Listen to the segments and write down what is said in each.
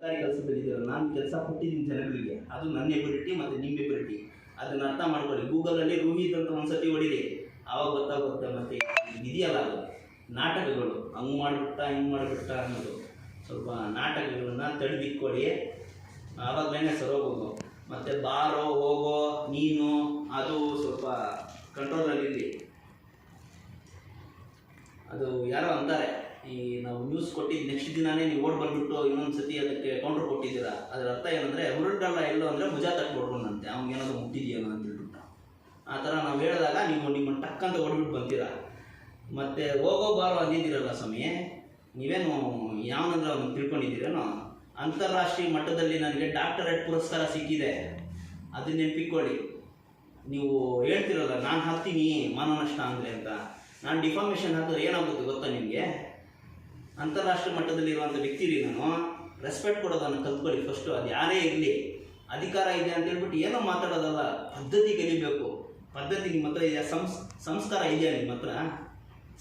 ಸರ್ಕಾರಿ ಕೆಲಸದಲ್ಲಿದ್ದೀರ ನಾನು ಕೆಲಸ ಕೊಟ್ಟಿದ್ದೀನಿ ಜನಗಳಿಗೆ. ಅದು ನನ್ನ ಎಬಿಲಿಟಿ ಮತ್ತು ನಿಮ್ಮ ಎಬಿಲಿಟಿ ಅದನ್ನ ಅರ್ಥ ಮಾಡ್ಕೊಳ್ಳಿ. ಗೂಗಲಲ್ಲಿ ರೋಹಿತ್ ಅಂತ ಒಂದ್ಸತಿ ಹೊಡಿರಿ ಆವಾಗ ಗೊತ್ತಾಗುತ್ತೆ ಮತ್ತೆ ಇದೆಯಲ್ಲ ಅದು ನಾಟಕಗಳು. ಹಂಗೆ ಮಾಡಿಬಿಟ್ಟ ಹಿಂಗೆ ಮಾಡಿಬಿಟ್ಟ ಅನ್ನೋದು. ಸ್ವಲ್ಪ ನಾಟಕಗಳನ್ನ ತಡೆದಿಟ್ಕೊಳ್ಳಿ ಆವಾಗಲೇ ಸರೋಗೋದು ಮತ್ತು ಬಾರೋ, ಹೋಗೋ, ನೀನು, ಅದು ಸ್ವಲ್ಪ ಕಂಟ್ರೋಲಲ್ಲಿ ಅದು ಯಾರೋ ಅಂತಾರೆ. ಈ ನಾವು ನ್ಯೂಸ್ ಕೊಟ್ಟಿದ್ದು ನೆಕ್ಸ್ಟ್ ದಿನಾನೇ ನೀವು ಓಡಿ ಬಂದ್ಬಿಟ್ಟು ಇನ್ನೊಂದು ಸತಿ ಅದಕ್ಕೆ ಕೌಂಟರ್ ಕೊಟ್ಟಿದ್ದೀರಾ? ಅದರ ಅರ್ಥ ಏನಂದರೆ ಹುರುಡಲ್ಲ ಎಲ್ಲೋ ಅಂದರೆ ಭುಜ ತಟ್ಕೊಡ್ಕೊಂಡಂತೆ ಅವ್ನಿಗೆ ಏನಾದರೂ ಮುಟ್ಟಿದೆಯೇನೋ ಅಂತ ಹೇಳ್ಬಿಟ್ಟು. ಆ ಥರ ನಾವು ಹೇಳಿದಾಗ ನೀವು ನಿಮ್ಮ ಟಕ್ ಅಂತ ಹೊಡ್ಬಿಟ್ಟು ಬಂತೀರಾ? ಮತ್ತು ಹೋಗೋ ಬಾರೋ ಅಂದಿದ್ದೀರಲ್ಲ ಸ್ವಾಮಿ? ನೀವೇನು ಯಾವನಂದ್ರೆ ಅವ್ನು ತಿಳ್ಕೊಂಡಿದ್ದೀರೇನೋ? ಅಂತಾರಾಷ್ಟ್ರೀಯ ಮಟ್ಟದಲ್ಲಿ ನನಗೆ ಡಾಕ್ಟರೇಟ್ ಪುರಸ್ಕಾರ ಸಿಕ್ಕಿದೆ. ಅದನ್ನ ನೆನಪಿಕೊಳ್ಳಿ ನೀವು ಹೇಳ್ತಿರಲ್ಲ ನಾನು ಹಾಕ್ತೀನಿ ಮಾನನಷ್ಟ ಅಂದರೆ ಅಂತ. ನಾನು ಡಿಫಾರ್ಮೇಷನ್ ಹಾಕಿದ್ರೆ ಏನಾಗುತ್ತೆ ಗೊತ್ತಾ ನಿಮಗೆ? ಅಂತಾರಾಷ್ಟ್ರೀಯ ಮಟ್ಟದಲ್ಲಿರುವಂಥ ವ್ಯಕ್ತಿ ರೀ ನಾನು ರೆಸ್ಪೆಕ್ಟ್ ಕೊಡೋದನ್ನು ಕಲ್ತ್ಕೊಳ್ಳಿ ಫಸ್ಟು ಅದು ಯಾರೇ ಇರಲಿ, ಅಧಿಕಾರ ಇದೆ ಅಂತ ಹೇಳ್ಬಿಟ್ಟು ಏನೋ ಮಾತಾಡೋದಲ್ಲ, ಪದ್ಧತಿ ಕಲಿಬೇಕು. ಪದ್ಧತಿ ನಿಮ್ಮ ಹತ್ರ ಇದೆಯಾ? ಸಂಸ್, ಸಂಸ್ಕಾರ ಇದೆಯಾ ನಿಮ್ಮ ಹತ್ರ?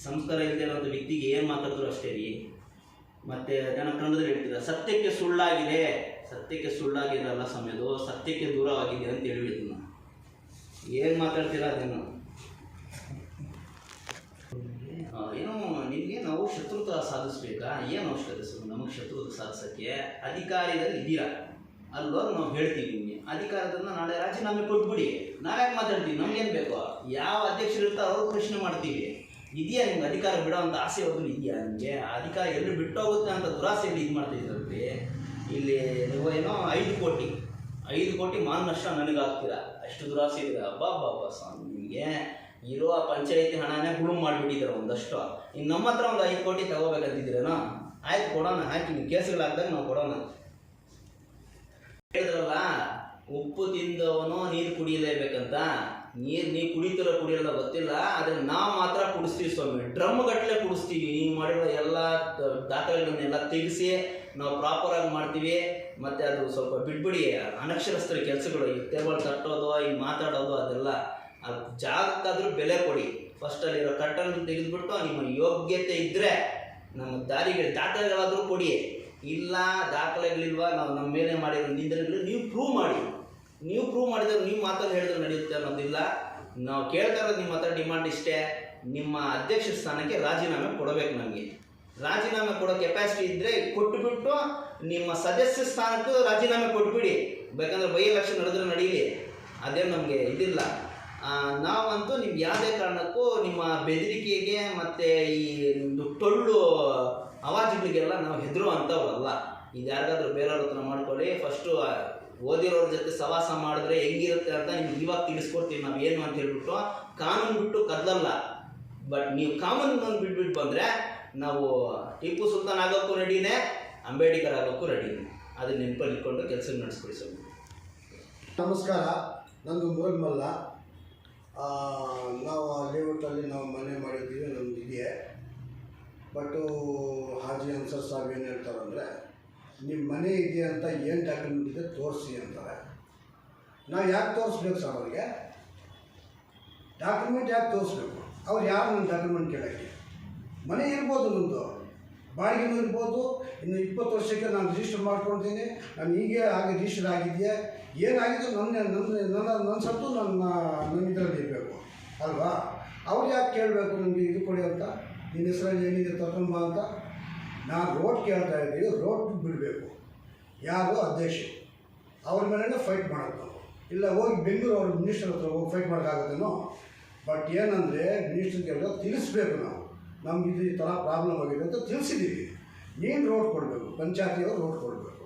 ಸಂಸ್ಕಾರ ಇಲ್ಲದೆ ಇರೋಂಥ ವ್ಯಕ್ತಿಗೆ ಏನು ಮಾತಾಡಿದ್ರು ಅಷ್ಟೇ ರೀ. ಮತ್ತು ಜನ ಕನ್ನಡದಲ್ಲಿ ಹೇಳ್ತಿದ್ದಾರೆ, ಸತ್ಯಕ್ಕೆ ಸುಳ್ಳಾಗಿದೆ. ಸತ್ಯಕ್ಕೆ ಸುಳ್ಳಾಗಿರಲ್ಲ ಸಮಯದು, ಸತ್ಯಕ್ಕೆ ದೂರವಾಗಿದೆ ಅಂತ ಹೇಳಿದ್ನ ಏನು ಮಾತಾಡ್ತೀರಾ ಅದೇನು? ಏನೋ ನಿಮಗೆ ನಾವು ಶತ್ರುತ್ವ ಸಾಧಿಸ್ಬೇಕಾ? ಏನು ಅವಶ್ಯಕತೆ ಸರ್? ನಮಗೆ ಶತ್ರುತ್ವ ಸಾಧಿಸೋಕ್ಕೆ ಅಧಿಕಾರದಲ್ಲಿ ಇದ್ದೀರಾ? ಅಲ್ಲೋಗಿ ನಾವು ಹೇಳ್ತೀವಿ ನಿಮಗೆ. ಅಧಿಕಾರದನ್ನು ನಾಳೆ ರಾಜೀನಾಮೆ ಕೊಟ್ಬಿಡಿ. ನಾವ್ಯಾಕೆ ಮಾತಾಡ್ತೀವಿ? ನಮ್ಗೇನು ಬೇಕು? ಯಾವ ಅಧ್ಯಕ್ಷರು ಇರ್ತಾರೋ ಪ್ರಶ್ನೆ ಮಾಡ್ತೀವಿ. ಇದೆಯಾ ನಿಮ್ಗೆ ಅಧಿಕಾರ ಬಿಡೋ ಅಂತ ಆಸೆ ಹೋದ್ರು ಇದೆಯಾ ನಿಮಗೆ? ಅಧಿಕಾರ ಎಲ್ಲಿ ಬಿಟ್ಟೋಗುತ್ತೆ ಅಂತ ದುರಾಸೆಯಲ್ಲಿ ಇದು ಮಾಡ್ತಾ ಇಲ್ಲಿ ನೀವು ಏನೋ ಐದು ಕೋಟಿ ಐದು ಕೋಟಿ ಮಾನ ನಷ್ಟ ನನಗೆ ಹಾಕ್ತೀರಾ. ಅಷ್ಟು ದುರಾಸೆ ಇದೆ. ಅಬ್ಬಾ ಬಾಬಾ ಸ್ವಾಮಿ, ನಿಮಗೆ ಇರೋ ಪಂಚಾಯತಿ ಹಣನೇ ಹುಳುಮ್ ಮಾಡಿಬಿಟ್ಟಿದ್ದಾರೆ ಒಂದಷ್ಟು. ಇನ್ನು ನಮ್ಮ ಹತ್ರ ಒಂದು ಐದು ಕೋಟಿ ತಗೋಬೇಕಂತಿದ್ದೀರೇನೋ? ಆಯ್ತು ಕೊಡೋಣ ಹಾಕಿ ನೀವು ಕೇಸ್ಗಳಾಗ್ದಾಗ ನಾವು ಕೊಡೋಣ. ಹೇಳಿದ್ರಲ್ಲ, ಉಪ್ಪು ತಿಂದವನು ನೀರು ಕುಡಿಯಲೇಬೇಕಂತ. ನೀರು ನೀವು ಕುಡಿತೀರೋ ಕುಡಿಯಲ್ಲ ಗೊತ್ತಿಲ್ಲ, ಆದರೆ ನಾವು ಮಾತ್ರ ಕುಡಿಸ್ತೀವಿ ಸ್ವಾಮಿ. ಡ್ರಮ್ ಗಟ್ಟಲೆ ಕುಡಿಸ್ತೀವಿ. ನೀವು ಮಾಡಿರೋ ಎಲ್ಲ ದಾಖಲೆಗಳನ್ನೆಲ್ಲ ತೆಗೆಸಿ ನಾವು ಪ್ರಾಪರಾಗಿ ಮಾಡ್ತೀವಿ. ಮತ್ತು ಅದು ಸ್ವಲ್ಪ ಬಿಟ್ಬಿಡಿ ಅನಕ್ಷರಸ್ಥರ ಕೆಲಸಗಳು, ಈ ಟೇಬಲ್ ತಟ್ಟೋದು ಈ ಮಾತಾಡೋದು ಅದೆಲ್ಲ. ಅದು ಬೆಲೆ ಕೊಡಿ. ಫಸ್ಟಲ್ಲಿರೋ ಕಟ್ಟನ್ನು ತೆಗೆದುಬಿಟ್ಟು ನಿಮ್ಮ ಯೋಗ್ಯತೆ ಇದ್ದರೆ ನಮ್ಮ ದಾರಿಗೆ ದಾಖಲೆಗಳಾದರೂ ಕೊಡಿ. ಇಲ್ಲ ದಾಖಲೆಗಳಿಲ್ವಾ? ನಾವು ನಮ್ಮ ಮೇಲೆ ಮಾಡಿರೋ ನಿಂದನೆಗಳು ನೀವು ಪ್ರೂವ್ ಮಾಡಿ. ನೀವು ಪ್ರೂವ್ ಮಾಡಿದ್ರೆ ನೀವು ಮಾತನ್ನು ಹೇಳಿದ್ರೆ ನಡೆಯುತ್ತೆ ಅನ್ನೋದಿಲ್ಲ. ನಾವು ಕೇಳ್ತಾ ಇರೋದು ನಿಮ್ಮ ಹತ್ರ ಡಿಮಾಂಡ್ ಇಷ್ಟೇ. ನಿಮ್ಮ ಅಧ್ಯಕ್ಷ ಸ್ಥಾನಕ್ಕೆ ರಾಜೀನಾಮೆ ಕೊಡಬೇಕು ನಮಗೆ. ರಾಜೀನಾಮೆ ಕೊಡೋ ಕೆಪಾಸಿಟಿ ಇದ್ದರೆ ಕೊಟ್ಟುಬಿಟ್ಟು ನಿಮ್ಮ ಸದಸ್ಯ ಸ್ಥಾನಕ್ಕೂ ರಾಜೀನಾಮೆ ಕೊಟ್ಬಿಡಿ. ಬೇಕಂದ್ರೆ ಬೈ ಎಲೆಕ್ಷನ್ ನಡೆದ್ರೆ ನಡೀಲಿ. ಅದೇನು ನಮಗೆ ಇದಿಲ್ಲ. ನಾವಂತೂ ನಿಮ್ಗೆ ಯಾವುದೇ ಕಾರಣಕ್ಕೂ ನಿಮ್ಮ ಬೆದರಿಕೆಗೆ ಮತ್ತು ಈ ಒಂದು ಟೊಳ್ಳು ಅವಾಜುಗಳಿಗೆಲ್ಲ ನಾವು ಹೆದರುವಂಥವ್ರಲ್ಲ. ಇದು ಯಾರಿಗಾದ್ರೂ ಬೇರೆಯವ್ರ ಹತ್ರ ಮಾಡ್ಕೊಳ್ಳಿ ಫಸ್ಟು ಓದಿರೋರ ಜೊತೆ ಸವಾಸ ಮಾಡಿದ್ರೆ ಹೆಂಗಿರುತ್ತೆ ಅಂತ ನಿಮ್ಗೆ ಇವಾಗ ತಿಳಿಸ್ಕೊಡ್ತೀವಿ ನಾವು ಏನು ಅಂತ ಹೇಳ್ಬಿಟ್ಟು ಕಾನೂನು ಬಿಟ್ಟು ಕದಲಲ್ಲ. ಬಟ್ ನೀವು ಕಾಮನ್ ಬಂದು ಬಿಟ್ಬಿಟ್ಟು ಬಂದರೆ ನಾವು ಟಿಪ್ಪು ಸುಲ್ತಾನ್ ಆಗೋಕ್ಕೂ ರೆಡಿನೇ ಅಂಬೇಡ್ಕರ್ ಆಗೋಕ್ಕೂ ರೆಡಿನೇ. ಅದನ್ನ ನೆನಪಲ್ಲಿ ಇಟ್ಕೊಂಡು ಕೆಲಸ ನಡೆಸ್ಕೊಡಿ ನಮಸ್ಕಾರ ನಂದು ಮುರಗ್ಮಲ್ಲ ಆ, ನಾವು ಲೇಔಟಲ್ಲಿ ನಾವು ಮನೆ ಮಾಡಿದ್ದೀವಿ, ನಮ್ದು ಇದೆಯೇ ಬಟ್ಟು ಹಾಜಿ ಅನ್ಸರ್ ಸಾಹೇಬ್ ಏನು ಹೇಳ್ತಾರಂದರೆ ನಿಮ್ಮ ಮನೆ ಇದೆ ಅಂತ ಏನು ಡಾಕ್ಯುಮೆಂಟ್ ಇದೆ ತೋರಿಸಿ ಅಂತಾರೆ. ನಾವು ಯಾಕೆ ತೋರಿಸ್ಬೇಕು ಸರ್ ಅವರಿಗೆ? ಡಾಕ್ಯುಮೆಂಟ್ ಯಾಕೆ ತೋರಿಸ್ಬೇಕು? ಅವ್ರು ಯಾರು ನನ್ನ ಡಾಕ್ಯುಮೆಂಟ್ ಕೇಳೋಕ್ಕೆ? ಮನೆ ಇರ್ಬೋದು ನಂದು ಬಾಡಿಗೆನೂ ಇರ್ಬೋದು. ಇನ್ನು ಇಪ್ಪತ್ತು ವರ್ಷಕ್ಕೆ ನಾನು ರಿಜಿಸ್ಟರ್ ಮಾಡ್ಕೊಳ್ತೀನಿ ನಾನು ಹೀಗೆ ಹಾಗೆ ರಿಜಿಸ್ಟರ್ ಆಗಿದೆಯಾ? ಏನಾಗಿದೆ ನನ್ನ ನನ್ನ ನನ್ನ ನನ್ನ ಸತ್ತು ನನ್ನ ನನ್ನ ಇದರಲ್ಲಿ ಇರಬೇಕು. ಅಲ್ವಾ? ಅವ್ರು ಯಾಕೆ ಕೇಳಬೇಕು ನನಗೆ ಇದು ಕೊಡಿ ಅಂತ? ನಿನ್ನ ಹೆಸರಲ್ಲಿ ಏನಿದೆ ತಕೊಂಬ ಅಂತ? ನಾನು ರೋಡ್ ಕೇಳ್ತಾ ಇದ್ದೀವಿ. ರೋಡ್ ಬಿಡಬೇಕು. ಯಾರು? ಅಧ್ಯಕ್ಷ. ಅವ್ರ ಮೇಲೆ ಫೈಟ್ ಮಾಡೋದು ಇಲ್ಲ, ಹೋಗಿ ಬೆಂಗಳೂರು ಅವ್ರ ಮಿನಿಸ್ಟರ್ ಹತ್ರ ಹೋಗಿ ಫೈಟ್ ಮಾಡೋಕ್ಕಾಗುತ್ತೇನೋ? ಬಟ್ ಏನಂದರೆ ಮಿನಿಸ್ಟರ್ಗೆಲ್ಲ ತಿಳಿಸ್ಬೇಕು ನಾವು. ನಮ್ಗೆ ಇದು ಈ ಥರ ಪ್ರಾಬ್ಲಮ್ ಆಗಿದೆ ಅಂತ ತಿಳಿಸಿದ್ದೀವಿ. ಏನು ರೋಡ್ ಕೊಡಬೇಕು? ಪಂಚಾಯತಿಯವರು ರೋಡ್ ಕೊಡಬೇಕು.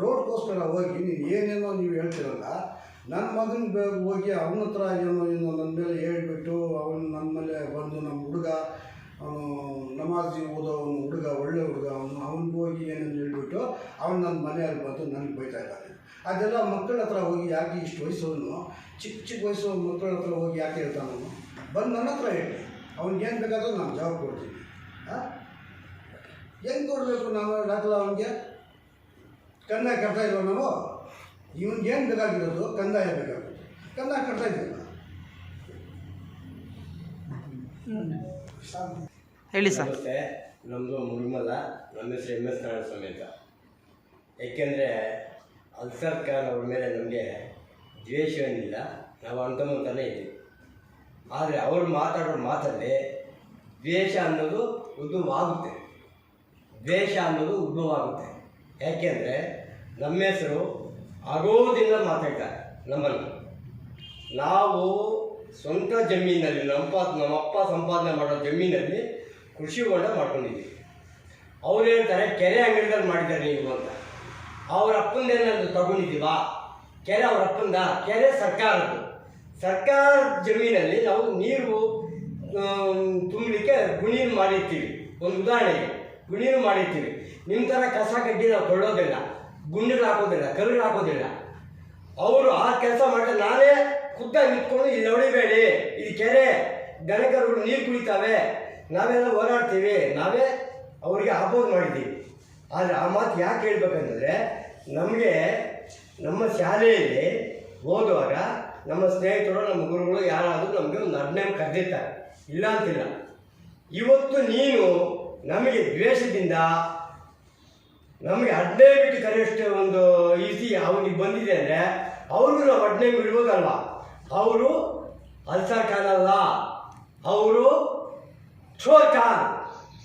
ರೋಡ್ಗೋಸ್ಕರ ಹೋಗಿ ನೀನು ಏನೇನೋ ನೀವು ಹೇಳ್ತಿರಲ್ಲ ನನ್ನ ಮಗನ ಹೋಗಿ ಅವನ ಹತ್ರ ಏನೋ ಏನೋ ನನ್ನ ಮೇಲೆ ಹೇಳ್ಬಿಟ್ಟು ಅವನು ನನ್ನ ಮೇಲೆ ಬಂದು ನಮ್ಮ ಹುಡುಗ, ಅವನು ನಮಾಜಿ ಓದೋವನು ಹುಡುಗ, ಒಳ್ಳೆ ಹುಡುಗ, ಅವನು ಅವನಿಗೆ ಹೋಗಿ ಏನೇನು ಹೇಳ್ಬಿಟ್ಟು ಅವನು ನನ್ನ ಮನೆಯಲ್ಲಿ ಬಂದು ನನಗೆ ಬೈತಾ ಇದ್ದಾನೆ. ಅದೆಲ್ಲ ಮಕ್ಕಳ ಹತ್ರ ಹೋಗಿ ಯಾಕೆ ಇಷ್ಟು ವಯಸ್ಸವನು ಚಿಕ್ಕ ಚಿಕ್ಕ ವಯಸ್ಸು ಮಕ್ಕಳ ಹತ್ರ ಹೋಗಿ ಯಾಕೆ ಹೇಳ್ತಾನೆ ಅವನು ಬಂದು ನನ್ನ ಹತ್ರ ಹೇಳಿ ಏನು ಬೇಕಾದರೂ ನಾನು ಜವಾಬ್ ಕೊಡ್ತೀನಿ ಹಾಂ ಹೆಂಗೆ ಕೊಡಬೇಕು ನಾವು ದಾಖಲ ಅವನಿಗೆ? ಕಂದಾಯ ಕಟ್ತಾ ಇಲ್ವ ನಾವು? ಇವನಿಗೆ ಏನು ಬೇಕಾಗಿರೋದು? ಕಂದಾಯ ಬೇಕಾಗುತ್ತೆ. ಕಂದಾಯ ಕಟ್ತಾ ಇದ್ದಿಲ್ಲ ಹೇಳಿ ಸರ್. ನಮಸ್ತೆ. ನಮ್ಮದು ಮುರುಮಲ ನಮ್ಮ ಹೆಸರು ಎಂ ಎಸ್ ನಾರಾಯಣ ಸ್ವಾಮಿ ಅಂತ. ಏಕೆಂದರೆ ಅಲ್ಸರ್ ಖಾನ್ ಅವ್ರ ಮೇಲೆ ನಮಗೆ ದ್ವೇಷ ಏನಿಲ್ಲ. ನಾವು ಅಂತಮಂತಲೇ ಇದ್ದೀವಿ. ಆದರೆ ಅವರು ಮಾತಾಡೋ ಮಾತಲ್ಲಿ ದ್ವೇಷ ಅನ್ನೋದು ಉದ್ಭವವಾಗುತ್ತೆ ದ್ವೇಷ ಅನ್ನೋದು ಉದ್ಭವವಾಗುತ್ತೆ ಯಾಕೆಂದರೆ ನಮ್ಮ ಹೆಸರು ಆಗೋದಿಂದ ಮಾತಾಡ್ತಾರೆ ನಮ್ಮನ್ನು. ನಾವು ಸ್ವಂತ ಜಮೀನಲ್ಲಿ, ನಮ್ಮ ನಮ್ಮಪ್ಪ ಸಂಪಾದನೆ ಮಾಡೋ ಜಮೀನಲ್ಲಿ ಕೃಷಿ ಹೊಂಡ ಮಾಡ್ಕೊಂಡಿದ್ದೀವಿ. ಅವ್ರು ಹೇಳ್ತಾರೆ, ಕೆರೆ ಅಂಗಡಿದಲ್ಲಿ ಮಾಡಿದ್ದಾರೆ ನೀವು ಅಂತ. ಅವ್ರ ಅಪ್ಪಂದೇನಾದ್ರು ತಗೊಂಡಿದ್ದೀವಾ? ಕೆರೆ ಅವ್ರ ಅಪ್ಪಂದ? ಕೆರೆ ಸರ್ಕಾರದ್ದು. ಸರ್ಕಾರ ಜಮೀನಲ್ಲಿ ನಾವು ನೀರು ತುಂಬಲಿಕ್ಕೆ ಗುಣೀರು ಮಾಡಿರ್ತೀವಿ. ಒಂದು ಉದಾಹರಣೆ ಗುಣೀರು ಮಾಡಿರ್ತೀವಿ. ನಿಮ್ಮ ಥರ ಕಸ ಕಡ್ಡಿ ನಾವು ಕೊಡೋದಿಲ್ಲ ಗುಂಡಿಗಳು ಹಾಕೋದಿಲ್ಲ ಕಲ್ಲು ಹಾಕೋದಿಲ್ಲ. ಅವರು ಆ ಕೆಲಸ ಮಾಡಿದ್ರೆ ನಾನೇ ಖುದ್ದಾಗಿ ನಿಂತ್ಕೊಂಡು ಇಲ್ಲಿ ಹೊಡಿಬೇಡಿ ಇಲ್ಲಿ ಕೆರೆ, ದನಕರುಗಳು ನೀರು ಕುಡಿತಾವೆ, ನಾವೆಲ್ಲ ಓಡಾಡ್ತೀವಿ ನಾವೇ ಅವರಿಗೆ ಅಪೋಸ್ ಮಾಡಿದ್ದೀವಿ. ಆದರೆ ಆ ಮಾತು ಯಾಕೆ ಹೇಳ್ಬೇಕಂತಂದರೆ ನಮಗೆ ನಮ್ಮ ಶಾಲೆಯಲ್ಲಿ ಓದುವಾಗ ನಮ್ಮ ಸ್ನೇಹಿತರು, ನಮ್ಮ ಗುರುಗಳು ಯಾರಾದರೂ ನಮಗೆ ಒಂದು ಅಡ್ನೇಮ್ ಕರೆದಿರ್ತಾರೆ. ಇಲ್ಲ ಅಂತಿಲ್ಲ. ಇವತ್ತು ನೀನು ನಮಗೆ ದ್ವೇಷದಿಂದ, ನಮಗೆ ಅಡ್ಡೇ ಬಿಟ್ಟು ಕರೆಯಷ್ಟು ಒಂದು ಈಸಿ ಅವನಿಗೆ ಬಂದಿದೆ ಅಂದರೆ, ಅವ್ರಿಗೂ ನಾವು ಅಡ್ಡೇ ಬಿಡ್ಬೋದಲ್ವ ಅವರು ಅಲ್ಸರ್ ಅವರು ಚೋರ್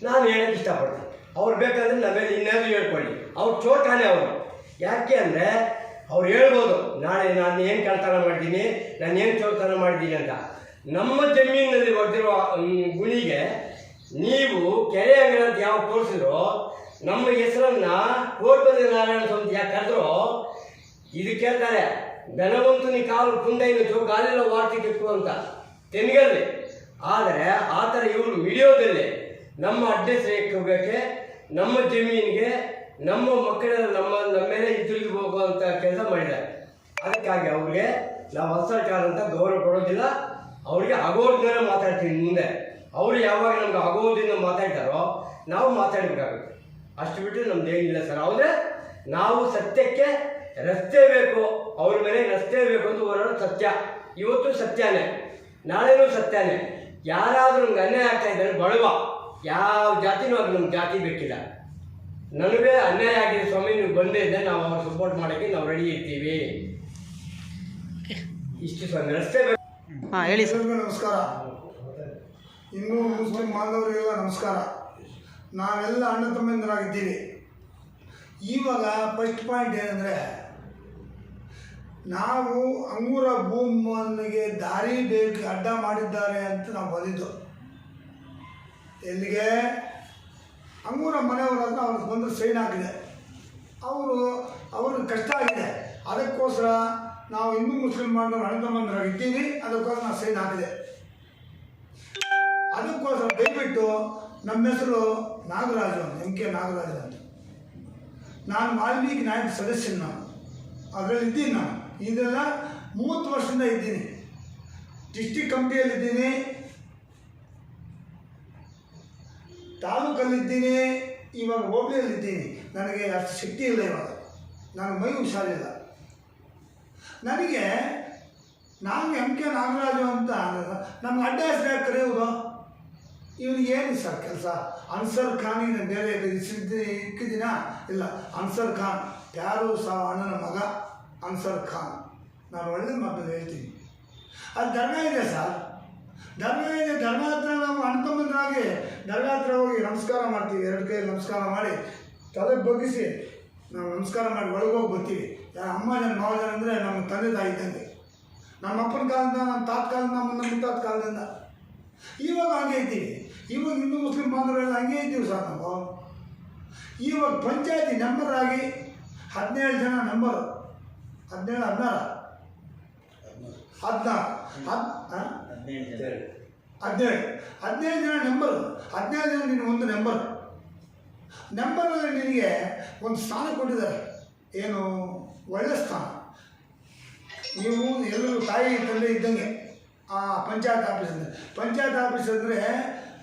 ನಾನು ಹೇಳಕ್ಕೆ ಇಷ್ಟಪಡ್ತೀನಿ. ಅವ್ರು ಬೇಕಾದ್ರೆ ನಮ್ಮೇಲೆ ಇನ್ನೇನು ಹೇಳ್ಕೊಳ್ಳಿ. ಅವ್ರು ಚೋರ್ ಅವರು. ಯಾಕೆ ಅಂದರೆ ಅವ್ರು ಹೇಳ್ಬೋದು, ನಾಳೆ ನಾನು ಏನು ಕಳ್ತನ ಮಾಡಿದ್ದೀನಿ ನಾನು ಏನು ಚೋರ್ತನ ಮಾಡಿದ್ದೀನಿ ಅಂತ. ನಮ್ಮ ಜಮೀನಿನಲ್ಲಿ ಹೊಡೆದಿರುವ ಗುಣಿಗೆ ನೀವು ಕೆರೆ ಅಂಗಡಿ ಅಂತ ಯಾವ ತೋರಿಸಿದ್ರು, ನಮ್ಮ ಹೆಸರನ್ನ ಕೋಟ್ಪತಿ ನಾರಾಯಣ ಸ್ವಾಮಿ ಯಾಕೆ ಕರೆದ್ರು, ಇದು ಕೇಳ್ತಾರೆ ನೀ ಕಾಲು ಕುಂದೈನ ಜೋಗ ಅಲ್ಲೆಲ್ಲ ಗಾಲಿಲ್ಲ ವಾರ್ತಿಕಿತ್ತು ಅಂತ. ತೆನ್ಗಲ್ಲಿ. ಆದರೆ ಆ ಥರ ಇವರು ವಿಡಿಯೋದಲ್ಲಿ ನಮ್ಮ ಅಡ್ರೆಸ್ ಹೋಗೋಕ್ಕೆ, ನಮ್ಮ ಜಮೀನಿಗೆ ನಮ್ಮ ಮಕ್ಕಳ ನಮ್ಮ ನಮ್ಮ ಮೇಲೆ ಹಿಂತಿರುಗಿ ಹೋಗುವಂಥ ಕೆಲಸ ಮಾಡಿದ್ದಾರೆ. ಅದಕ್ಕಾಗಿ ಅವ್ರಿಗೆ ನಾವು ಹೊಸಕಾರ ಅಂತ ಗೌರವ ಕೊಡೋದಿಲ್ಲ. ಅವ್ರಿಗೆ ಅಗೋದಿಂದ ಮಾತಾಡ್ತೀವಿ ಮುಂದೆ. ಅವರು ಯಾವಾಗ ನಮ್ಗೆ ಆಗೋದಿಂದ ಮಾತಾಡ್ತಾರೋ ನಾವು ಮಾತಾಡಬೇಕಾಗುತ್ತೆ. ಅಷ್ಟು ಬಿಟ್ಟು ನಮ್ದು ಏನಿಲ್ಲ ಸರ್. ಆದರೆ ನಾವು ಸತ್ಯಕ್ಕೆ ರಸ್ತೆ ಬೇಕು. ಅವ್ರ ಮೇಲೆ ರಸ್ತೆ ಬೇಕು ಅಂತ ಹೊರಡೋದು ಸತ್ಯ. ಇವತ್ತು ಸತ್ಯನೇ. ನಾಳೆನೂ ಸತ್ಯನೇ. ಯಾರಾದರೂ ನಮ್ಗೆ ಅನ್ಯಾಯ ಆಗ್ತಾ ಇದ್ದಾರೆ, ಬಡವ. ಯಾವ ಜಾತಿನೂ ಆಗಲಿ ನಮ್ಗೆ ಜಾತಿ ಬೇಕಿಲ್ಲ. ನನಗೆ ಅನ್ಯಾಯ ಆಗಿದೆ ಸ್ವಾಮಿ ನೀವು ಬಂದೇ ಇದ್ದೆ ನಾವು ಅವ್ರ ಸಪೋರ್ಟ್ ಮಾಡೋಕ್ಕೆ ನಾವು ರೆಡಿ ಇರ್ತೀವಿ. ಇಷ್ಟು ಸ್ವಾಮಿ ರಸ್ತೆ ಹಾಂ ಹೇಳಿ ಸರ್ ಎಲ್ಲರಿಗೂ ನಮಸ್ಕಾರ. ಹಿಂದೂ ಮುಸ್ಲಿಂ ಬಾಂಧವರಿಗೆಲ್ಲ ನಮಸ್ಕಾರ. ನಾವೆಲ್ಲ ಅಣ್ಣ ತಮ್ಮಂದಿರಾಗಿದ್ದೀವಿ. ಇವಾಗ ಫಸ್ಟ್ ಪಾಯಿಂಟ್ ಏನಂದರೆ ನಾವು ಅಂಗೂರ ಭೂಮನಿಗೆ ದಾರಿ ಬೇಕು ಅಡ್ಡ ಮಾಡಿದ್ದಾರೆ ಅಂತ ನಾವು ಬಂದಿದ್ದು. ಎಲ್ಲಿಗೆ? ಅಂಗೂರ ಮನೆಯವರಾದ್ರೆ ಅವ್ರ ಬಂದು ಸೈನ್ ಆಗಿದೆ ಅವರು, ಅವ್ರಿಗೆ ಕಷ್ಟ ಆಗಿದೆ. ಅದಕ್ಕೋಸ್ಕರ ನಾವು ಹಿಂದೂ ಮುಸ್ಲಿಂ ಅಣ್ಣ ಇದ್ದೀನಿ ಅದಕ್ಕೋಸ್ಕರ ನಾವು ಸೈನ್ ಹಾಕಿದೆ. ಅದಕ್ಕೋಸ್ಕರ ದಯವಿಟ್ಟು ನಮ್ಮ ಹೆಸರು ನಾಗರಾಜು ಅಂತ, ಎಂ ಕೆ ನಾಗರಾಜು ಅಂತ. ನಾನು ವಾಲ್ಮೀಕಿ ನಾಯಕ ಸದಸ್ಯನ ನಾನು. ಅದರಲ್ಲಿ ಇದ್ದೀನಿ ನಾನು. ಇದೆಲ್ಲ ಮೂವತ್ತು ವರ್ಷದಿಂದ ಇದ್ದೀನಿ. ಡಿಸ್ಟಿಕ್ ಕಮಿಟಿಯಲ್ಲಿದ್ದೀನಿ. ತಾಲೂಕಲ್ಲಿದ್ದೀನಿ ಇವಾಗ ಹೋಬಳಿಯಲ್ಲಿದ್ದೀನಿ. ನನಗೆ ಅಷ್ಟು ಶಕ್ತಿ ಇಲ್ಲ ಇವಾಗ. ನಾನು ಮೈ ಹುಷಾರಿಲ್ಲ. ನನಗೆ ನಾನು ಎಂ ಕೆ ನಾಗರಾಜು ಅಂತ ನಮ್ಮ ಅಡ್ಡ ಹೆಸರು ಕರೆಯುವುದು ಇವನಿಗೆ ಏನು ಸರ್ ಕೆಲಸ? ಅನ್ಸರ್ ಇನ್ನು ಬೇರೆ ಇಕ್ಕಿದ್ದೀನ ಇಲ್ಲ. ಅನ್ಸರ್ ಖಾನ್. ಯಾರು ಸಹ ಅಣ್ಣನ ಮಗ? ಅನ್ಸರ್ ಖಾನ್. ನಾನು ಒಳ್ಳೆ ಮಗ ಹೇಳ್ತೀನಿ. ಅದು ದರ್ಗಾ ಇದೆ ಸರ್. ದರ್ಗಾ ಧರ್ಮ ದರ್ಗಾ ಹತ್ರ ನಾವು ಅಣ್ಣ ಧರ್ಮ ಹತ್ರ ಹೋಗಿ ನಮಸ್ಕಾರ ಮಾಡ್ತೀವಿ. ಎರಡು ಕೈ ನಮಸ್ಕಾರ ಮಾಡಿ ತಲೆ ಬಗ್ಗಿಸಿ ನಾವು ನಮಸ್ಕಾರ ಮಾಡಿ ಒಳಗೆ ಹೋಗಿ ಬರ್ತೀವಿ. ಯಾರ ಅಮ್ಮ ಜನ, ಮಾವ ಜನ ಅಂದರೆ ನಮ್ಮ ತಂದೆ, ತಾಯಿ ಇದ್ದಂಗೆ ನಮ್ಮ ಅಪ್ಪನ ಕಾಲದಿಂದ, ನಮ್ಮ ತಾತ ಕಾಲದಿಂದ, ನಮ್ಮ ನಮ್ಮ ತಾತ ಕಾಲದಿಂದ. ಇವಾಗ ಹಂಗೆ ಇದ್ದೀವಿ. ಇವಾಗ ಹಿಂದೂ, ಮುಸ್ಲಿಂ ಬಾಂಧವರೆಲ್ಲ ಹಂಗೆ ಇದ್ದೀವಿ ಸರ್ ನಾವು. ಇವಾಗ ಪಂಚಾಯತಿ ಮೆಂಬರ್ ಆಗಿ ಹದಿನೇಳು ಜನ ನಂಬರು ಹದಿನೇಳು, ಹದಿನಾರು? ಹದಿನಾರು. ಹದ್, ಹಾಂ? ಹದಿನೇಳು ಹದಿನೇಳು ಜನ ನಂಬರ್ ಹದಿನೈದು ಜನ ನಿನ್ನ ಒಂದು ನಂಬರ್ ನಂಬರ್ ಅಂದರೆ ನಿನಗೆ ಒಂದು ಸ್ಥಾನ ಕೊಟ್ಟಿದ್ದಾರೆ. ಏನು? ಒಳ್ಳೆ ಸ್ಥಾನ. ನೀವು ಎಲ್ಲರೂ ತಾಯಿ ತಂದೆ ಇದ್ದಂಗೆ ಆ ಪಂಚಾಯತ್ ಆಫೀಸ್ ಅಂದರೆ ಪಂಚಾಯತ್ ಆಫೀಸ್ ಅಂದರೆ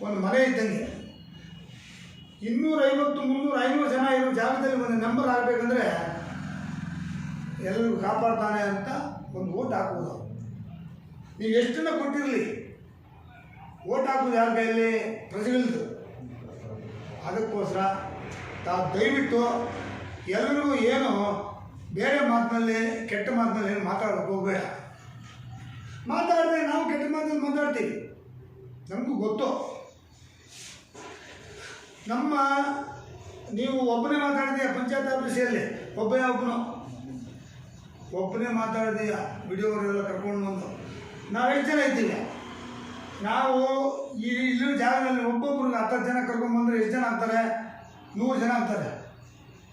ಒಂದು ಮನೆ ಇದ್ದಂಗೆ. ಇನ್ನೂರೈವತ್ತು ಮುನ್ನೂರ ಐನೂರು ಜನ ಇರೋ ಜಾಗದಲ್ಲಿ ಒಂದು ನಂಬರ್ ಆಗಬೇಕಂದ್ರೆ ಎಲ್ಲರಿಗೂ ಕಾಪಾಡ್ತಾನೆ ಅಂತ ಒಂದು ಓಟ್ ಹಾಕ್ಬೋದು ನೀವು ಎಷ್ಟನ್ನ ಕೊಟ್ಟಿರಲಿ? ಓಟ್ ಹಾಕೋದು ಯಾರ ಕೈಯಲ್ಲಿ? ಪ್ರಜೆಗಳದ್ದು ಅದಕ್ಕೋಸ್ಕರ ತಾವು ದಯವಿಟ್ಟು ಎಲ್ಲರಿಗೂ ಏನು ಬೇರೆ ಮಾತಿನಲ್ಲಿ, ಕೆಟ್ಟ ಮಾತಿನಲ್ಲಿ ಏನು ಮಾತಾಡೋಕೆ ಹೋಗಬೇಡ. ಮಾತಾಡಿದ್ರೆ ನಾವು ಕೆಟ್ಟ ಮಾತಲ್ಲಿ ಮಾತಾಡ್ತೀವಿ. ನಮಗೂ ಗೊತ್ತು. ನಮ್ಮ, ನೀವು ಒಬ್ಬನೇ ಮಾತಾಡಿದೀಯ ಪಂಚಾಯತ್ ಆಫೀಸಲ್ಲಿ ಒಬ್ಬನೇ ಒಬ್ಬನು. ಒಬ್ಬನೇ ಮಾತಾಡಿದೀಯ ವಿಡಿಯೋರೆಲ್ಲ ಕರ್ಕೊಂಡು ಬಂದು. ನಾವು ಎಷ್ಟು ಜನ ಇದ್ದೀವಿ. ನಾವು ಈ ಇಲ್ಲೂ ಜಾಗದಲ್ಲಿ ಒಬ್ಬೊಬ್ಬರು ಹತ್ತು ಜನ ಕರ್ಕೊಂಡ್ಬಂದ್ರೆ ಎಷ್ಟು ಜನ ಆಗ್ತಾರೆ ನೂರು ಜನ ಆಗ್ತಾರೆ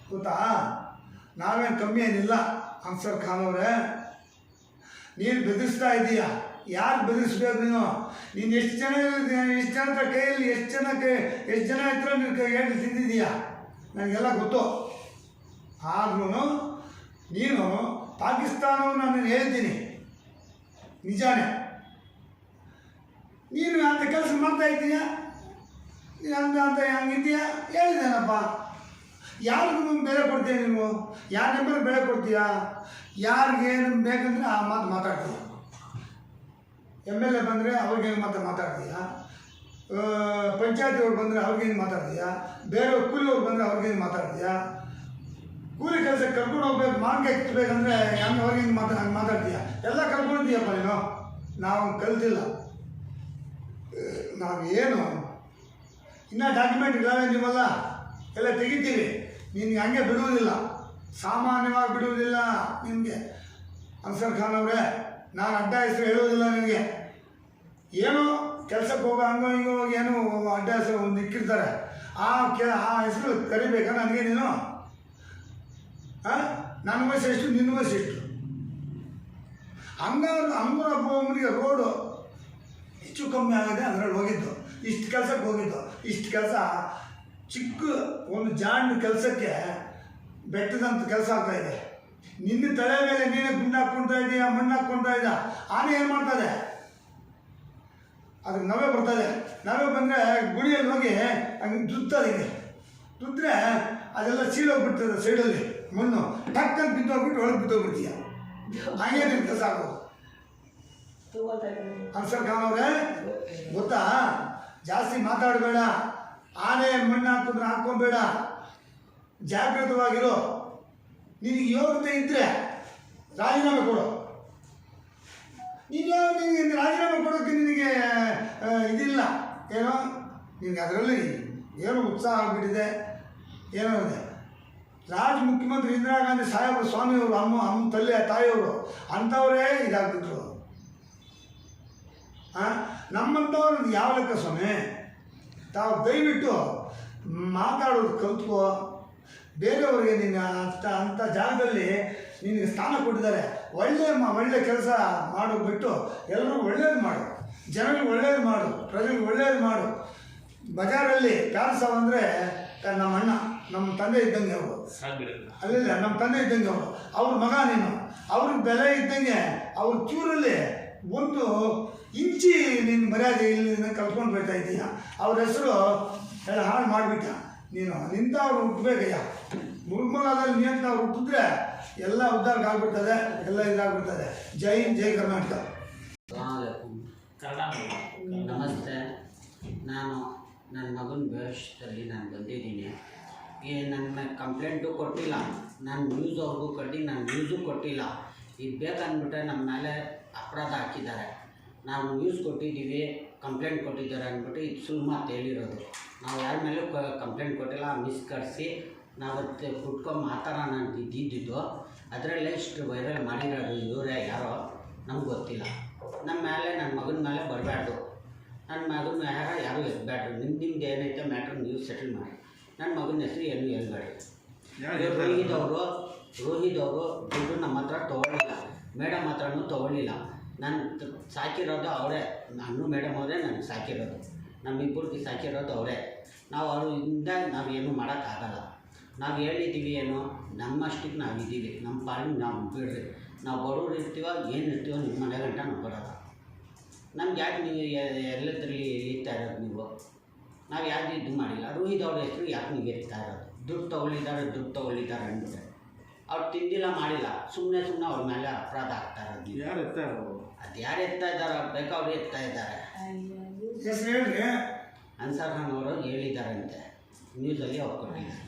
ಗೊತ್ತಾ? ನಾವೇನು ಕಮ್ಮಿ ಏನಿಲ್ಲ, ಅನ್ಸರ್ ಖಾನ್ ಅವರೇ. ನೀನು ಬೆದರಿಸ್ತಾ ಇದೀಯ? ಯಾರು ಬೆದರಿಸ್ಬೇಕು ನೀನು? ನೀನು ಎಷ್ಟು ಜನ ಎಷ್ಟು ಜನ ಹತ್ರ ಕೈಯಲ್ಲಿ ಎಷ್ಟು ಜನ ಕೈ ಎಷ್ಟು ಜನ ಹತ್ರ ನೀನು ಕೈ ಹೇಳಿ ತಿಂದಿದೀಯಾ ನನಗೆಲ್ಲ ಗೊತ್ತು. ಆದ್ರೂ ನೀನು ಪಾಕಿಸ್ತಾನವನ್ನು ನಾನು ಹೇಳ್ತೀನಿ. ನಿಜಾನೇ. ನೀನು ಅಂತ ಕೆಲಸ ಮಾಡ್ತಾ ಇದ್ದೀಯಾ? ಅಂತ ಅಂತ ಹಂಗಿದ್ದೀಯಾ? ಹೇಳಿದ್ದೇನಪ್ಪ ಯಾರಿಗೂ ಬೆಲೆ ಕೊಡ್ತೀಯ ನೀವು? ಯಾರ ನಂಬರ್ ಬೆಲೆ ಕೊಡ್ತೀಯಾ? ಯಾರಿಗೆ ಏನು ಬೇಕಂದ್ರೆ ಆ ಮಾತು ಮಾತಾಡ್ತೀಯ. ಎಂ ಎಲ್ ಎ ಬಂದರೆ ಅವ್ರಿಗೇನು ಮಾತು ಮಾತಾಡ್ತೀಯಾ? ಪಂಚಾಯತಿಯವ್ರು ಬಂದರೆ ಅವ್ರಿಗೇನು ಮಾತಾಡ್ತೀಯಾ? ಬೇರೆ ಕೂಲಿಯವ್ರು ಬಂದರೆ ಅವ್ರಿಗೇನು ಮಾತಾಡ್ತೀಯಾ? ಕೂಲಿ ಕೆಲಸಕ್ಕೆ ಕರ್ಕೊಂಡು ಹೋಗ್ಬೇಕು ಮಾಂಗೆ ಎತ್ತಬೇಕಂದ್ರೆ ಹೆಂಗೆ ಹಿಂಗೆ ಮಾತಾ ಹಂಗೆ ಮಾತಾಡ್ತೀಯ? ಎಲ್ಲ ಕರ್ಕೊಂಡಿದ್ದೀಯಪ್ಪ ನೀನು? ನಾವು ಕಲ್ತಿಲ್ಲ. ನಾವೇನು ಇನ್ನೂ ಡಾಕ್ಯುಮೆಂಟ್ ಇಲ್ಲವೇ ನಿಮ್ಮಲ್ಲ? ಎಲ್ಲ ತೆಗಿತೀವಿ. ನಿನ್ಗೆ ಹಂಗೆ ಬಿಡುವುದಿಲ್ಲ. ಸಾಮಾನ್ಯವಾಗಿ ಬಿಡುವುದಿಲ್ಲ ನಿಮಗೆ. ಅನ್ಸರ್ ಖಾನ್ ಅವರೇ, ನಾನು ಅಡ್ಡ ಹೆಸರು ಹೇಳುವುದಿಲ್ಲ ನಿಮಗೆ ಏನು? ಕೆಲಸಕ್ಕೆ ಹೋಗೋ ಹಂಗೋ ಹಿಂಗೋ ಏನು ಅಡ್ಡ ಹೆಸರು ಒಂದು ಇಕ್ಕಿರ್ತಾರೆ. ಆ ಕೆ ಆ ಹೆಸರು ಕರಿಬೇಕಾ ನನಗೆ ನೀನು? ನನ್ನ ವಯಸ್ಸು ಎಷ್ಟು ನಿನ್ನ ವಯಸ್ಸು ಎಷ್ಟು ಹಂಗ ಹಂಗನ ಒಬ್ಬನಿಗೆ ರೋಡು ಹೆಚ್ಚು ಕಮ್ಮಿ ಆಗಿದೆ, ಅದರಲ್ಲಿ ಹೋಗಿದ್ದು. ಇಷ್ಟು ಕೆಲಸಕ್ಕೆ ಹೋಗಿದ್ದು. ಇಷ್ಟು ಕೆಲಸ, ಚಿಕ್ಕ ಒಂದು ಜಾಂಡ್ ಕೆಲಸಕ್ಕೆ ಬೆಟ್ಟದಂತ ಕೆಲಸ ಆಗ್ತಾ ಇದೆ. ನಿನ್ನ ತಲೆ ಮೇಲೆ ನೀನು ಗುಂಡು ಹಾಕ್ಕೊಳ್ತಾ ಇದೀಯ, ಮಣ್ಣು ಹಾಕ್ಕೊಳ್ತಾ ಇದ್ದ ಆನೆ ಏನು ಮಾಡ್ತದೆ ಅದಕ್ಕೆ ನವೆ ಬರ್ತದೆ ನವೆ ಬಂದರೆ ಗುಡಿಯಲ್ಲಿ ಹೋಗಿ ಹಂಗೆ ದುತ್ತದೆ ದುದ್ರೆ ಅದೆಲ್ಲ ಸೀಳೋಗ್ಬಿಡ್ತದೆ ಸೈಡಲ್ಲಿ, ಮಣ್ಣು. ಟಕ್ ಅಂತ ಬಿದ್ದೋಗ್ಬಿಟ್ಟು ಒಳಗೆ ಬಿದ್ದೋಗ್ಬಿಡ್ತೀಯ. ಹಾಗೆ ಕೆಲಸ ಆಗೋದು ಅನ್ಸರ್ ಖಾನ್ ಅವರೇ, ಗೊತ್ತಾ? ಜಾಸ್ತಿ ಮಾತಾಡಬೇಡ. ಆನೆ ಮಣ್ಣು ಹಾಕಿದ್ರೆ ಹಾಕ್ಕೊಬೇಡ. ಜಾಗೃತವಾಗಿರು ನಿನಗೆ ಯೋಗ್ಯತೆ ಇದ್ದರೆ ರಾಜೀನಾಮೆ ಕೊಡು. ನೀನು ನಿನಗೆ ರಾಜೀನಾಮೆ ಕೊಡೋಕ್ಕೆ ನಿನಗೆ ಇದಿಲ್ಲ. ಏನೋ? ನಿನಗೆ ಅದರಲ್ಲಿ ಏನೋ ಉತ್ಸಾಹ ಆಗಿಬಿಟ್ಟಿದೆ, ಏನೋ ಇದೆ. ರಾಜ್ ಮುಖ್ಯಮಂತ್ರಿ ಇಂದಿರಾ ಗಾಂಧಿ ಸಾಹೇಬರು, ಸ್ವಾಮಿಯವರು, ಅಮ್ಮ ಅಮ್ಮ, ತಲ್ಲೆ, ತಾಯಿಯವರು, ಅಂಥವರೇ ಇದಾಗ್ಬಿಟ್ರು. ನಮ್ಮಂಥವ್ರು ಯಾವ ಲೆಕ್ಕ ಸ್ವಾಮಿ? ತಾವು ದಯವಿಟ್ಟು ಮಾತಾಡೋದು ಕಲ್ತ್ಕೋ. ಬೇರೆಯವ್ರಿಗೆ ನೀನು ಅಂತ ಅಂಥ ಜಾಗದಲ್ಲಿ ನಿನಗೆ ಸ್ಥಾನ ಕೊಟ್ಟಿದ್ದಾರೆ. ಒಳ್ಳೆಯ ಒಳ್ಳೆ ಕೆಲಸ ಮಾಡೋದು ಬಿಟ್ಟು ಎಲ್ಲರಿಗೂ ಒಳ್ಳೇದು ಮಾಡು. ಜನರಿಗೆ ಒಳ್ಳೇದು ಮಾಡು. ಪ್ರಜೆಗೆ ಒಳ್ಳೇದು ಮಾಡು. ಬಜಾರಲ್ಲಿ ಪ್ಯಾನ್ಸ ಅಂದರೆ ನಮ್ಮ ಅಣ್ಣ ನಮ್ಮ ತಂದೆ ಇದ್ದಂಗೆ ಅವರು. ಅಲ್ಲಿಲ್ಲ ನಮ್ಮ ತಂದೆ ಇದ್ದಂಗೆ ಅವರು. ಅವ್ರ ಮಗ ನೀನು. ಅವ್ರಿಗೆ ಬೆಲೆ ಇದ್ದಂಗೆ ಅವ್ರ ಚೂರಲ್ಲಿ ಒಂದು ಇಂಚಿ ನಿನ್ನ ಮರ್ಯಾದೆ ಇಲ್ಲಿ ಕಲ್ತ್ಕೊಂಡು ಬರ್ತಾ ಇದ್ದೀಯ? ಅವ್ರ ಹೆಸರು ಎಲ್ಲ ಹಾಳು ಮಾಡಿಬಿಟ್ಟ. ನೀನು ನಿಂತ ಅವ್ರು ಹುಟ್ಟಬೇಕಯ್ಯ ಮುಳುಮಲಾದಲ್ಲಿ ನಿಯಂತ ಅವ್ರು ಹುಟ್ಟಿದ್ರೆ ಎಲ್ಲ ಉದ್ಧಾರ ಆಗ್ಬಿಡ್ತದೆ ಎಲ್ಲ ಇದಾಗ್ಬಿಡ್ತದೆ. ಜೈ ಹಿಂದ್, ಜೈ ಕರ್ನಾಟಕ. ನಮಸ್ತೆ. ನಾನು ನನ್ನ ಮಗನ ಭವಿಷ್ಯದಲ್ಲಿ ನಾನು ಬಂದಿದ್ದೀನಿ. ಈ ನನ್ನ ಕಂಪ್ಲೇಂಟು ಕೊಟ್ಟಿಲ್ಲ. ನಾನು ನ್ಯೂಸ್ ಅವ್ರಿಗೂ ಕಟ್ಟಿ ನಾನು ನ್ಯೂಸು ಕೊಟ್ಟಿಲ್ಲ. ಇದು ಬೇಕಂದ್ಬಿಟ್ಟೆ ನಮ್ಮ ಮೇಲೆ ಅಪರಾಧ ಹಾಕಿದ್ದಾರೆ. ನಾವು ನ್ಯೂಸ್ ಕೊಟ್ಟಿದ್ದೀವಿ, ಕಂಪ್ಲೇಂಟ್ ಕೊಟ್ಟಿದ್ದಾರೆ ಅಂದ್ಬಿಟ್ಟು ಇದು ಸುಳ್ಳು ಹೇಳಿರೋದು. ನಾವು ಯಾರ ಮೇಲೂ ಕಂಪ್ಲೇಂಟ್ ಕೊಟ್ಟಿಲ್ಲ ಮಿಸ್ ಕರೆಸಿ, ನಾವು ಕುಟ್ಕೊಂಡು ಮಾತಾಡೋಣ ಅಂತ ಇದ್ದಿದ್ದು. ಅದರಲ್ಲೇ ಇಷ್ಟು ವೈರಲ್ ಮಾಡಿರೋದು ಇವರೇ, ಯಾರೋ? ನಮ್ಗೆ ಗೊತ್ತಿಲ್ಲ. ನಮ್ಮ ಮೇಲೆ ನನ್ನ ಮಗನ ಮೇಲೆ ಬರಬಾರ್ದು ನನ್ನ ಮಗನ ಯಾರ ಯಾರು ಎದ್ಬೇಡ್ರಿ ನಿಮ್ಮ ನಿಮ್ದು ಏನೈತೆ ಮ್ಯಾಟ್ರ್ ನೀವು ಸೆಟಲ್ ಮಾಡಿ. ನನ್ನ ಮಗನ ಹೆಸರು ಏನು ಹೇಳ್ಬೇಡಿ ರೋಹಿತ್ ಅವರು ರೋಹಿತ್ ಅವರು ದುಡ್ಡು ನಮ್ಮ ಹತ್ರ ತೊಗೊಳ್ಳಿಲ್ಲ. ಮೇಡಮ್ ಹತ್ರನೂ ತೊಗೊಳ್ಳಿಲ್ಲ. ನಾನು ಸಾಕಿರೋದು ಅವರೇ. ನಾನು ಮೇಡಮ್ ಅವರೇ ನನಗೆ ಸಾಕಿರೋದು. ನಮ್ಮಿಬ್ಬರಿಗೆ ಸಾಕಿರೋದು ಅವರೇ. ನಾವು ಅವರಿಂದ ನಾವೇನು ಮಾಡೋಕ್ಕಾಗಲ್ಲ ನಾವು ಹೇಳಿದ್ದೀವಿ ಏನು? ನಮ್ಮಷ್ಟಕ್ಕೆ ನಾವು ಇದ್ದೀವಿ ನಮ್ಮ ಪಾಲಿಗೆ ನಾವು ಬಿಡ್ರಿ. ನಾವು ಬಡವ್ರು ಇರ್ತೀವೋ ಏನು ಇರ್ತೀವೋ ನಿಮ್ಮ ಮನೆ ಗಂಟ ನಾವು ಬರೋಲ್ಲ. ನಮ್ಗೆ ಯಾಕೆ ನೀವು ಎಲ್ಲದರಲ್ಲಿ ಇರ್ತಾ ಇರೋದು ನೀವು? ನಾವು ಯಾಕೆ ಇದು ಮಾಡಿಲ್ಲ. ರೋಹಿತ್ ಅವ್ರ ಹೆಸರು ಯಾಕೆ ನೀವು ಎತ್ತಾ ಇರೋದು? ದುಡ್ಡು ತೊಗೊಳಿದ್ದಾರೆ ದುಡ್ಡು ತೊಗೊಳಿದ್ದಾರೆ ಅಂದರೆ ಅವ್ರು ತಿಂದಿಲ್ಲ ಮಾಡಿಲ್ಲ. ಸುಮ್ಮನೆ ಸುಮ್ಮನೆ ಅವ್ರ ಮೇಲೆ ಅಪರಾಧ ಆಗ್ತಾ ಇರೋದು ಯಾರು ಎತ್ತಾರ ಅದು ಯಾರು ಎತ್ತಾ ಇದ್ದಾರೆ? ಬೇಕು ಅವ್ರು ಎತ್ತಾ ಇದ್ದಾರೆ. ಅನ್ಸಾರ್ ಖಾನ್ ಅವರು ಹೇಳಿದ್ದಾರಂತೆ. ನ್ಯೂಸಲ್ಲಿ ಅವ್ರು ಕೊಟ್ಟಿದ್ದಾರೆ.